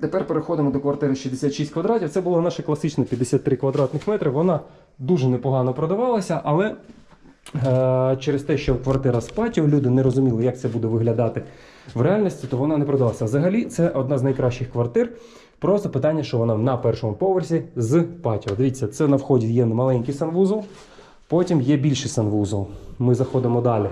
Тепер переходимо до квартири 66 квадратів. Це було наше класичне 53 квадратних метри. Вона дуже непогано продавалася, але е, через те, що квартира з патіо, люди не розуміли, як це буде виглядати в реальності, то вона не продалася. Взагалі, це одна з найкращих квартир. Просто питання, що вона на першому поверсі з патіо. Дивіться, це на вході є маленький санвузол, потім є більший санвузол. Ми заходимо далі.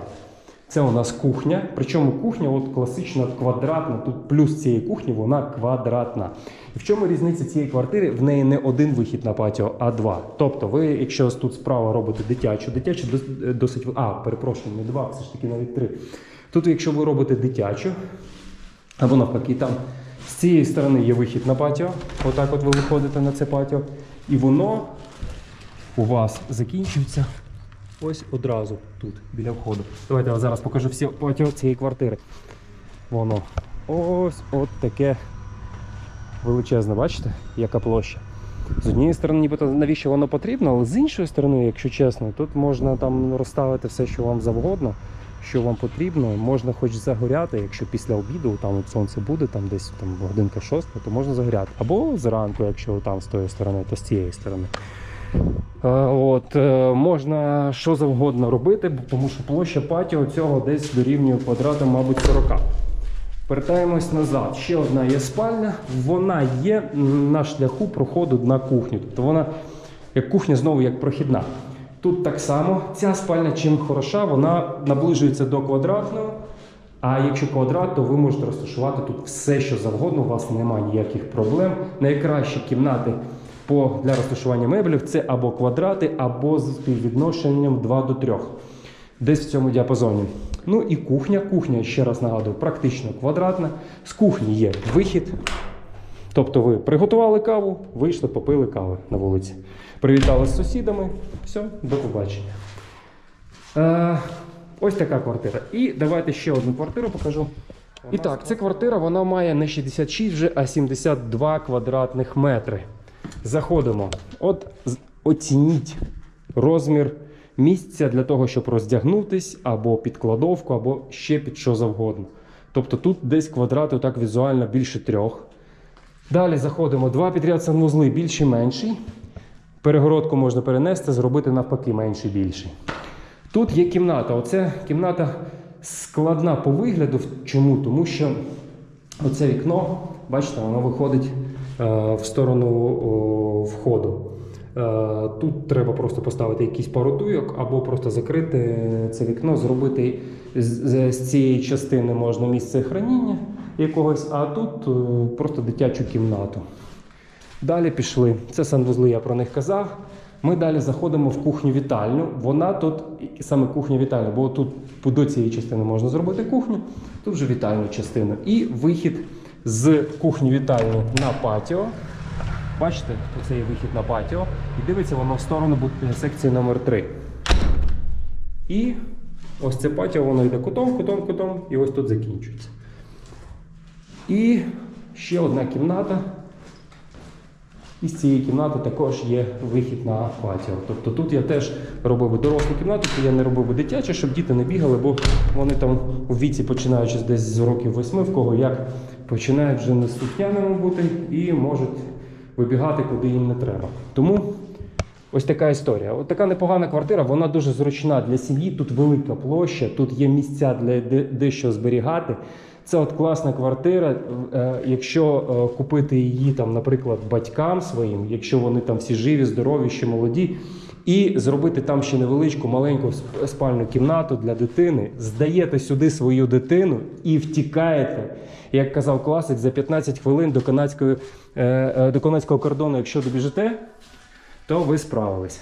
Це у нас кухня. Причому кухня от класична квадратна. Тут плюс цієї кухні вона квадратна. І в чому різниця цієї квартири? В неї не один вихід на патіо, а два. Тобто, ви, якщо тут справа робите дитячу, дитячу досить. А, перепрошую, не два, все ж таки навіть три. Тут, якщо ви робите дитячу, або навпаки, там з цієї сторони є вихід на патіо. Отак от ви виходите на це патіо. І воно у вас закінчується ось одразу тут, біля входу. Давайте я зараз покажу всі патіо цієї квартири. Воно ось от таке величезне, бачите, яка площа. З однієї сторони, нібито навіщо воно потрібно, але з іншої сторони, якщо чесно, тут можна там розставити все, що вам завгодно, що вам потрібно. Можна хоч загоряти, якщо після обіду там от сонце буде, там десь там годинка шоста, то можна загоряти. Або зранку, якщо там з тої сторони, то з цієї сторони. Е, От, е, можна що завгодно робити, тому що площа патіо цього десь дорівнює квадратам, мабуть, 40. Вертаємось назад. Ще одна є спальня. Вона є на шляху проходу на кухню. Тобто вона як кухня знову як прохідна. Тут так само ця спальня чим хороша, вона наближується до квадратного. А якщо квадрат, то ви можете розташувати тут все, що завгодно, у вас немає ніяких проблем. Найкращі кімнати по, для розташування меблів це або квадрати, або з співвідношенням 2 до 3. Десь в цьому діапазоні. Ну і кухня. Кухня, ще раз нагадую, практично квадратна. З кухні є вихід. Тобто ви приготували каву, вийшли, попили кави на вулиці. Привітали з сусідами. Все, до побачення. Е, ось така квартира. І давайте ще одну квартиру покажу. І так, ця квартира вона має не 66 вже, а 72 квадратних метри. Заходимо. От оцініть розмір місця для того, щоб роздягнутись, або під кладовку, або ще під що завгодно. Тобто тут десь квадрати так візуально більше трьох. Далі заходимо. Два підряд санвузли більший менший. Перегородку можна перенести, зробити навпаки менший більший. Тут є кімната. Оце кімната складна по вигляду. Чому? Тому що оце вікно, бачите, воно виходить в сторону входу. Е, тут треба просто поставити якісь пару або просто закрити це вікно, зробити з, з- цієї частини можна місце храніння якогось, а тут е, просто дитячу кімнату. Далі пішли. Це санвузли, я про них казав. Ми далі заходимо в кухню-вітальню. Вона тут саме кухня-вітальня, бо тут до цієї частини можна зробити кухню, тут вже вітальну частину. І вихід з кухні-вітальні на патіо. Бачите, оце є вихід на патіо. І дивиться воно в сторону секції номер 3 І ось це патіо, воно йде кутом, кутом, кутом, і ось тут закінчується. І ще одна кімната. І з цієї кімнати також є вихід на патіо. Тобто тут я теж робив дорослу кімнату, то я не робив би дитячу, щоб діти не бігали, бо вони там у віці, починаючи десь з років восьми, в кого як починають вже неслухняними бути і можуть вибігати, куди їм не треба. Тому ось така історія. От така непогана квартира, вона дуже зручна для сім'ї. Тут велика площа, тут є місця для дещо зберігати. Це от класна квартира. Е, Якщо е, купити її там, наприклад, батькам своїм, якщо вони там всі живі, здорові, ще молоді, і зробити там ще невеличку маленьку спальну кімнату для дитини, здаєте сюди свою дитину і втікаєте, як казав класик, за 15 хвилин до канадської е, до канадського кордону, якщо добіжите, то ви справились.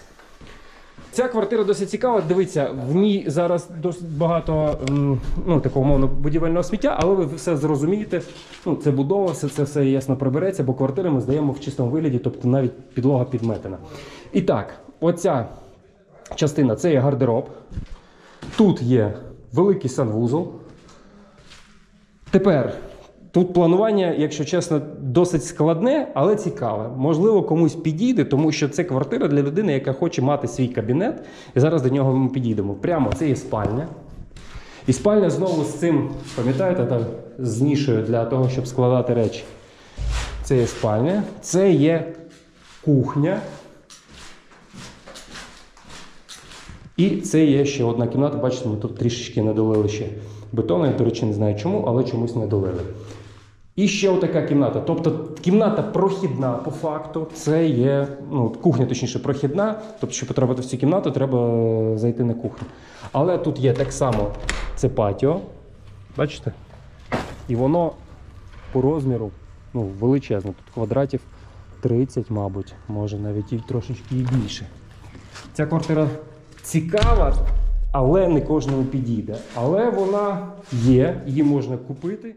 Ця квартира досить цікава. Дивіться, в ній зараз досить багато ну, такого мовно будівельного сміття, але ви все зрозумієте. Ну, це будова, все це все ясно прибереться, бо квартири ми здаємо в чистому вигляді, тобто навіть підлога підметена. І так, оця частина це є гардероб. Тут є великий санвузол. Тепер тут планування, якщо чесно, досить складне, але цікаве. Можливо, комусь підійде, тому що це квартира для людини, яка хоче мати свій кабінет. І зараз до нього ми підійдемо. Прямо це є спальня. І спальня знову з цим, пам'ятаєте, так, з нішею для того, щоб складати речі. Це є спальня, це є кухня. І це є ще одна кімната. Бачите, ми тут трішечки не долили ще бетону. Я, до речі, не знаю чому, але чомусь не долили. І ще отака кімната. Тобто кімната прохідна по факту. Це є ну, кухня, точніше, прохідна. Тобто, щоб потрапити в цю кімнату, треба зайти на кухню. Але тут є так само це патіо. Бачите? І воно по розміру ну, величезне. Тут квадратів 30, мабуть, може навіть і трошечки і більше. Ця квартира цікава, але не кожному підійде. Але вона є, її можна купити.